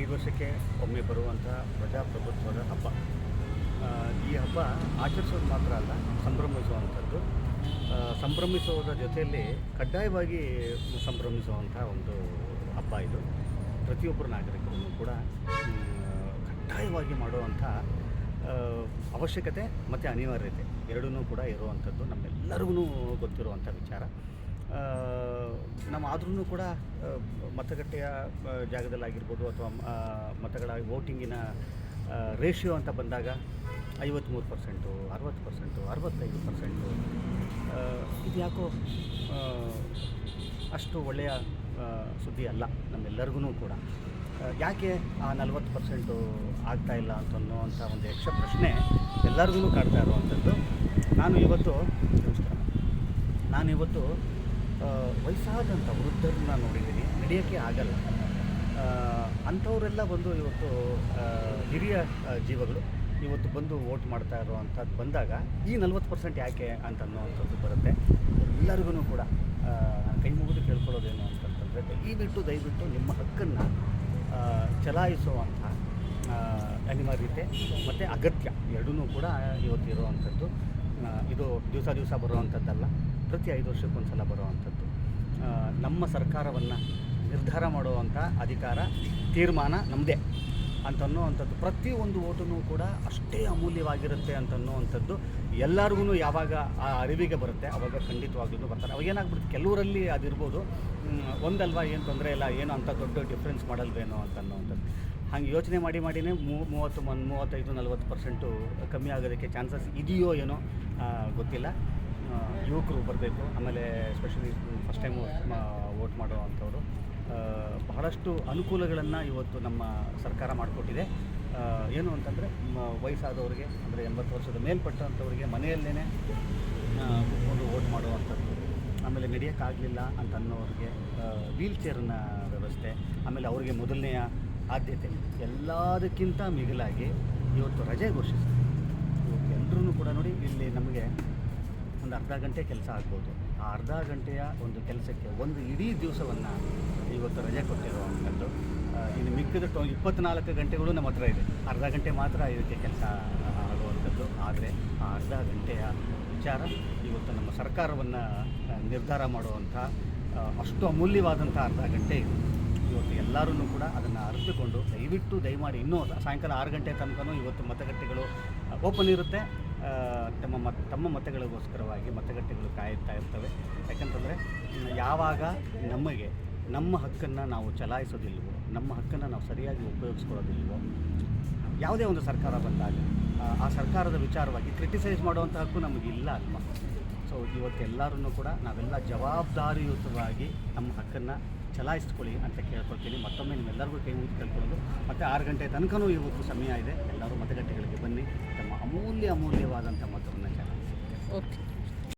ಐದು ವರ್ಷಕ್ಕೆ ಒಮ್ಮೆ ಬರುವಂಥ ಪ್ರಜಾಪ್ರಭುತ್ವದ ಹಬ್ಬ. ಈ ಹಬ್ಬ ಆಚರಿಸೋದು ಮಾತ್ರ ಅಲ್ಲ, ಸಂಭ್ರಮಿಸುವಂಥದ್ದು. ಸಂಭ್ರಮಿಸುವುದರ ಜೊತೆಯಲ್ಲಿ ಕಡ್ಡಾಯವಾಗಿ ಸಂಭ್ರಮಿಸುವಂಥ ಒಂದು ಹಬ್ಬ ಇದು. ಪ್ರತಿಯೊಬ್ಬರು ನಾಗರಿಕರನ್ನು ಕೂಡ ಕಡ್ಡಾಯವಾಗಿ ಮಾಡುವಂಥ ಅವಶ್ಯಕತೆ ಮತ್ತು ಅನಿವಾರ್ಯತೆ ಎರಡೂ ಕೂಡ ಇರುವಂಥದ್ದು ನಮ್ಮೆಲ್ಲರಿಗೂ ಗೊತ್ತಿರುವಂಥ ವಿಚಾರ. ನಮ್ಮ ಆದ್ರೂ ಕೂಡ ಮತಗಟ್ಟೆಯ ಜಾಗದಲ್ಲಿ ಜಾಗದಲ್ಲಾಗಿರ್ಬೋದು ಅಥವಾ ಮತಗಳ ವೋಟಿಂಗಿನ ರೇಷಿಯೋ ಅಂತ ಬಂದಾಗ ಐವತ್ತ್ಮೂರು ಪರ್ಸೆಂಟು, ಅರವತ್ತು ಪರ್ಸೆಂಟು, ಅರವತ್ತೈದು ಪರ್ಸೆಂಟು ಇದು ಯಾಕೋ ಅಷ್ಟು ಒಳ್ಳೆಯ ಸುದ್ದಿ ಅಲ್ಲ ನಮ್ಮೆಲ್ಲರಿಗೂ ಕೂಡ. ಯಾಕೆ ಆ ನಲ್ವತ್ತು ಪರ್ಸೆಂಟು ಆಗ್ತಾ ಇಲ್ಲ ಅಂತ ಅನ್ನೋವಂಥ ಒಂದು ಯಕ್ಷ ಪ್ರಶ್ನೆ ಎಲ್ಲರಿಗೂ ಕಾಡ್ತಾ ಇರುವಂಥದ್ದು. ನಾನು ಇವತ್ತು ನಾನು ಇವತ್ತು ವಯಸ್ಸಾದಂಥ ವೃದ್ಧರನ್ನ ನೋಡಿದ್ದೀನಿ. ನಡೆಯೋಕ್ಕೆ ಆಗಲ್ಲ. ಅಂಥವರೆಲ್ಲ ಬಂದು ಇವತ್ತು ಹಿರಿಯ ಜೀವಗಳು ಇವತ್ತು ಬಂದು ವೋಟ್ ಮಾಡ್ತಾ ಇರುವಂಥದ್ದು ಬಂದಾಗ ಈ ನಲ್ವತ್ತು ಪರ್ಸೆಂಟ್ ಯಾಕೆ ಅಂತ ಅನ್ನೋವಂಥದ್ದು ಬರುತ್ತೆ. ಎಲ್ಲರಿಗೂ ಕೂಡ ಕೈ ಮುಗಿದು ಕೇಳ್ಕೊಳ್ಳೋದೇನು ಅಂತಂತಂದರೆ ದಯವಿಟ್ಟು ದಯವಿಟ್ಟು ನಿಮ್ಮ ಹಕ್ಕನ್ನು ಚಲಾಯಿಸುವಂಥ ಅನಿವಾರ್ಯತೆ ಮತ್ತು ಅಗತ್ಯ ಎರಡೂ ಕೂಡ ಇವತ್ತು ಇರುವಂಥದ್ದು. ಆ, ಇದು ದಿವಸ ದಿವಸ ಬರುವಂಥದ್ದಲ್ಲ, ಪ್ರತಿ ಐದು ವರ್ಷಕ್ಕೊಂದು ಸಲ ಬರುವಂಥದ್ದು ನಮ್ಮ ಸರ್ಕಾರವನ್ನು ನಿರ್ಧಾರ ಮಾಡುವಂಥ ಅಧಿಕಾರ, ತೀರ್ಮಾನ ನಮ್ಮದೇ ಅಂತನ್ನುವಂಥದ್ದು. ಪ್ರತಿಯೊಂದು ಓಟೂ ಕೂಡ ಅಷ್ಟೇ ಅಮೂಲ್ಯವಾಗಿರುತ್ತೆ ಅಂತನ್ನುವಂಥದ್ದು. ಎಲ್ಲರಿಗೂ ಯಾವಾಗ ಆ ಅರಿವಿಗೆ ಬರುತ್ತೆ ಆವಾಗ ಖಂಡಿತವಾಗ್ಲೂ ಬರ್ತಾರೆ. ಅವಾಗ ಏನಾಗ್ಬಿಡುತ್ತೆ ಕೆಲವರಲ್ಲಿ ಅದಿರ್ಬೋದು. ಒಂದಲ್ವ, ಏನು ತೊಂದರೆ ಇಲ್ಲ, ಏನು ಅಂತ ದೊಡ್ಡ ಡಿಫ್ರೆನ್ಸ್ ಮಾಡಲ್ವೇನೋ ಅಂತ ಅನ್ನೋವಂಥದ್ದು ಹಾಗೆ ಯೋಚನೆ ಮಾಡಿ ಮಾಡಿನೇ ಮೂವತ್ತು ಮನ್ ಮೂವತ್ತೈದು ನಲ್ವತ್ತು ಪರ್ಸೆಂಟು ಕಮ್ಮಿ ಆಗೋದಕ್ಕೆ ಚಾನ್ಸಸ್ ಇದೆಯೋ ಏನೋ ಗೊತ್ತಿಲ್ಲ. ಯುವಕರು ಬರಬೇಕು. ಆಮೇಲೆ ಎಸ್ಪೆಷಲಿ ಫಸ್ಟ್ ಟೈಮ್ ವೋಟ್ ಮಾಡುವಂಥವ್ರು ಬಹಳಷ್ಟು ಅನುಕೂಲಗಳನ್ನು ಇವತ್ತು ನಮ್ಮ ಸರ್ಕಾರ ಮಾಡಿಕೊಟ್ಟಿದೆ. ಏನು ಅಂತಂದರೆ ವಯಸ್ಸಾದವರಿಗೆ, ಅಂದರೆ ಎಂಬತ್ತು ವರ್ಷದ ಮೇಲ್ಪಟ್ಟಂಥವ್ರಿಗೆ ಮನೆಯಲ್ಲೇ ಕೂತ್ಕೊಂಡು ವೋಟ್ ಮಾಡುವಂಥದ್ದು. ಆಮೇಲೆ ನಡೆಯೋಕ್ಕಾಗಲಿಲ್ಲ ಅಂತ ಅನ್ನೋರಿಗೆ ವೀಲ್ ಚೇರ್ನ ವ್ಯವಸ್ಥೆ, ಆಮೇಲೆ ಅವರಿಗೆ ಮೊದಲನೆಯ ಆದ್ಯತೆ. ಎಲ್ಲದಕ್ಕಿಂತ ಮಿಗಿಲಾಗಿ ಇವತ್ತು ರಜೆ ಘೋಷಿಸಿದೆ ಇವತ್ತು ಎಲ್ಲರೂ ಕೂಡ ನೋಡಿ ಇಲ್ಲಿ ನಮಗೆ ಒಂದು ಅರ್ಧ ಗಂಟೆ ಕೆಲಸ ಆಗ್ಬೋದು. ಆ ಅರ್ಧ ಗಂಟೆಯ ಒಂದು ಕೆಲಸಕ್ಕೆ ಒಂದು ಇಡೀ ದಿವಸವನ್ನು ಇವತ್ತು ರಜೆ ಕೊಟ್ಟಿರುವಂಥದ್ದು. ಇನ್ನು ಮಿಕ್ಕಿದ ಟೊ ಇಪ್ಪತ್ನಾಲ್ಕು ಗಂಟೆಗಳು ನಮ್ಮ ಹತ್ರ ಇದೆ. ಅರ್ಧ ಗಂಟೆ ಮಾತ್ರ ಇದಕ್ಕೆ ಕೆಲಸ ಆಗುವಂಥದ್ದು. ಆದರೆ ಆ ಅರ್ಧ ಗಂಟೆಯ ವಿಚಾರ ಇವತ್ತು ನಮ್ಮ ಸರ್ಕಾರವನ್ನು ನಿರ್ಧಾರ ಮಾಡುವಂಥ ಅಷ್ಟು ಅಮೂಲ್ಯವಾದಂಥ ಅರ್ಧ ಗಂಟೆ ಇದು. ಇವತ್ತು ಎಲ್ಲರೂ ಕೂಡ ಅದನ್ನು ಅರಿತುಕೊಂಡು ದಯವಿಟ್ಟು ದಯಮಾಡಿ ಇನ್ನೂ ಸಾಯಂಕಾಲ ಆರು ಗಂಟೆ ತನಕನೂ ಇವತ್ತು ಮತಗಟ್ಟೆಗಳು ಓಪನ್ ಇರುತ್ತೆ. ತಮ್ಮ ಮತ ತಮ್ಮ ಮತಗಳಿಗೋಸ್ಕರವಾಗಿ ಮತಗಟ್ಟೆಗಳು ಕಾಯುತ್ತಾ ಇರ್ತವೆ. ಯಾಕಂತಂದರೆ ಯಾವಾಗ ನಮಗೆ ನಮ್ಮ ಹಕ್ಕನ್ನು ನಾವು ಚಲಾಯಿಸೋದಿಲ್ವೋ ನಮ್ಮ ಹಕ್ಕನ್ನು ನಾವು ಸರಿಯಾಗಿ ಉಪಯೋಗಿಸ್ಕೊಳ್ಳೋದಿಲ್ವೋ ಯಾವುದೇ ಒಂದು ಸರ್ಕಾರ ಬಂದಾಗ ಆ, ಸರ್ಕಾರದ ವಿಚಾರವಾಗಿ ಕ್ರಿಟಿಸೈಸ್ ಮಾಡುವಂಥ ಹಕ್ಕು ನಮಗಿಲ್ಲ ಅಲ್ವಾ? ಸೊ ಇವತ್ತೆಲ್ಲರೂ ಕೂಡ ನಾವೆಲ್ಲ ಜವಾಬ್ದಾರಿಯುತವಾಗಿ ನಮ್ಮ ಹಕ್ಕನ್ನು ಚಲಾಯಿಸ್ಕೊಳ್ಳಿ ಅಂತ ಕೇಳ್ಕೊಳ್ತೀನಿ. ಮತ್ತೊಮ್ಮೆ ನಿಮ್ಮೆಲ್ಲರಿಗೂ ಕೈ ಮುಗಿದು ಕೇಳ್ಕೊಳ್ಳೋದು. ಮತ್ತು ಆರು ಗಂಟೆ ತನಕನೂ ಇವತ್ತು ಸಮಯ ಇದೆ. ಎಲ್ಲರೂ ಮತಗಟ್ಟೆಗಳಿಗೆ ಬನ್ನಿ. ತಮ್ಮ ಅಮೂಲ್ಯ, ಅಮೂಲ್ಯವಾದಂಥ ಮತವನ್ನು ಚಲಾಯಿಸಿ. ಓಕೆ